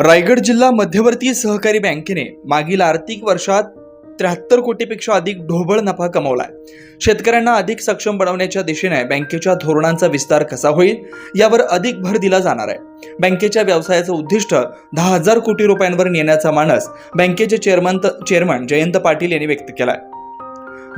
रायगड जिल्हा मध्यवर्ती सहकारी बँकेने मागील आर्थिक वर्षात त्र्याहत्तर कोटीपेक्षा अधिक ढोबळ नफा कमवलाय. शेतकऱ्यांना अधिक सक्षम बनवण्याच्या दिशेने बँकेच्या धोरणांचा विस्तार कसा होईल यावर अधिक भर दिला जाणार आहे. बँकेच्या व्यवसायाचं उद्दिष्ट दहा हजार कोटी रुपयांवर नेण्याचा मानस बँकेचे चेअरमन चेअरमन जयंत पाटील यांनी व्यक्त केलाय.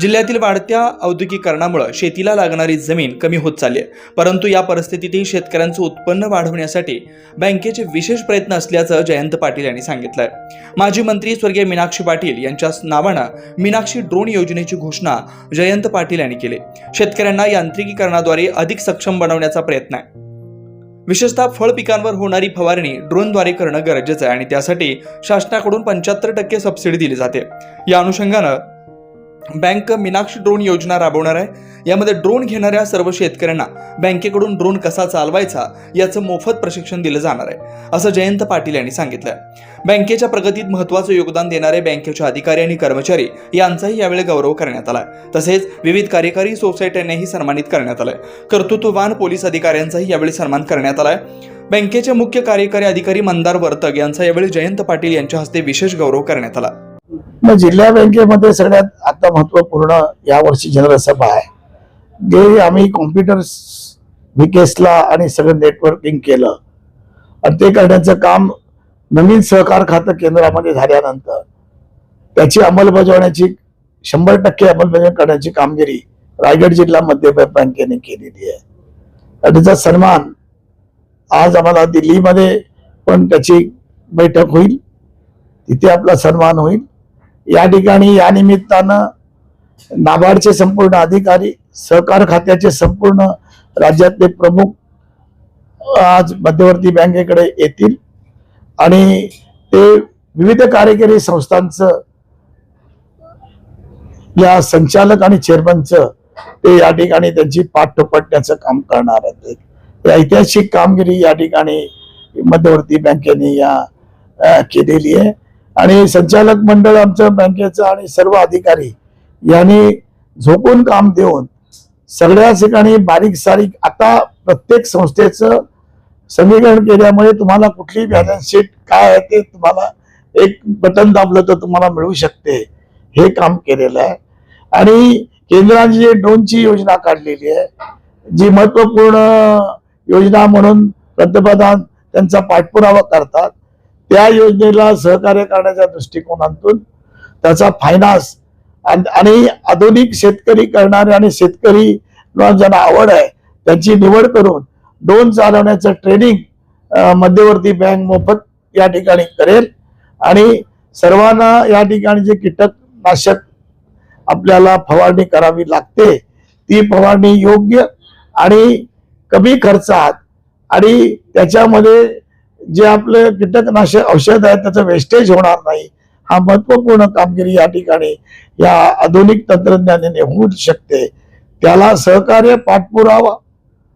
जिल्ह्यातील वाढत्या औद्योगिकरणामुळे शेतीला लागणारी जमीन कमी होत चालली आहे. परंतु या परिस्थितीतही शेतकऱ्यांचं उत्पन्न वाढवण्यासाठी बँकेचे विशेष प्रयत्न असल्याचं जयंत पाटील यांनी सांगितलं आहे माजी मंत्री स्वर्गीय मीनाक्षी पाटील यांच्या नावानं मीनाक्षी ड्रोन योजनेची घोषणा जयंत पाटील यांनी केली. शेतकऱ्यांना यांत्रिकीकरणाद्वारे अधिक सक्षम बनवण्याचा प्रयत्न आहे. विशेषतः फळ पिकांवर होणारी फवारणी ड्रोनद्वारे करणं गरजेचं आहे आणि त्यासाठी शासनाकडून पंच्याहत्तर टक्के सबसिडी दिली जाते. या अनुषंगानं बँक मीनाक्षी ड्रोन योजना राबवणार आहे. यामध्ये ड्रोन घेणाऱ्या सर्व शेतकऱ्यांना बँकेकडून ड्रोन कसा चालवायचा याचं मोफत प्रशिक्षण दिलं जाणार आहे असं जयंत पाटील यांनी सांगितलं बँकेच्या प्रगतीत महत्त्वाचं योगदान देणारे बँकेचे अधिकारी आणि कर्मचारी यांचाही यावेळी गौरव करण्यात आला तसेच विविध कार्यकारी सोसायट्यांनाही सन्मानित करण्यात आलंय. कर्तृत्ववान पोलीस अधिकाऱ्यांचाही यावेळी सन्मान करण्यात आलाय. बँकेचे मुख्य कार्यकारी अधिकारी मंदार वर्तक यांचा यावेळी जयंत पाटील यांच्या हस्ते विशेष गौरव करण्यात आला. मग जिल्हा बँकेमध्ये सगळ्यात आता महत्त्वपूर्ण यावर्षी जनरल सभा आहे. जे आम्ही कॉम्प्युटर विकेसला आणि सगळं नेटवर्किंग केलं. आणि ते करण्याचं काम नवीन सहकार खातं केंद्रामध्ये झाल्यानंतर त्याची अंमलबजावण्याची शंभर टक्के अंमलबजावणी करण्याची कामगिरी रायगड जिल्हा मध्य बँकेने केलेली आहे. आणि त्याचा सन्मान आज आम्हाला दिल्लीमध्ये पण त्याची बैठक होईल. तिथे आपला सन्मान होईल. या ठिकाणी या निमित्तानं नाबार्डचे संपूर्ण अधिकारी सहकार खात्याचे संपूर्ण राज्यातले प्रमुख आज मध्यवर्ती बँकेकडे येतील. आणि ते विविध कार्यकारी संस्थांचं या संचालक आणि चेअरमनचं ते या ठिकाणी त्यांची पाठ थोपटण्याचं काम करणार आहेत. ऐतिहासिक कामगिरी या ठिकाणी मध्यवर्ती बँकेने या केलेली आहे. आणि संचालक मंडळ आमचं बँकेचं आणि सर्व अधिकारी यांनी झोपून काम देऊन सगळ्या ठिकाणी बारीक सारीक आता प्रत्येक संस्थेचं समीकरण केल्यामुळे तुम्हाला कुठली बॅलन्स शीट काय आहे ते तुम्हाला एक बटन दाबलं तर तुम्हाला मिळू शकते. हे काम केलेलं आहे. आणि केंद्राने जी ड्रोनची योजना काढलेली आहे जी महत्त्वपूर्ण योजना म्हणून पंतप्रधान त्यांचा पाठपुरावा करतात त्या योजनेला सहकार्य करण्याच्या दृष्टिकोनातून त्याचा फायनान्स आणि आधुनिक शेतकरी करणारे आणि शेतकरी ज्यांना आवड आहे त्यांची निवड करून दोन चालवण्याचं ट्रेनिंग मध्यवर्ती बँक मोफत या ठिकाणी करेल. आणि सर्वांना या ठिकाणी जे कीटकनाशक आपल्याला फवारणी करावी लागते ती फवारणी योग्य आणि कमी खर्चात आणि त्याच्यामध्ये जे आपलं कीटकनाशक औषध आहे त्याचं वेस्टेज होणार नाही. हा महत्त्वपूर्ण कामगिरी या ठिकाणी या आधुनिक तंत्रज्ञानाने होऊ शकते. त्याला सहकार्य पाठपुरावा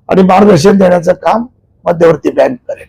आणि मार्गदर्शन देण्याचं काम मध्यवर्ती बँक करेल.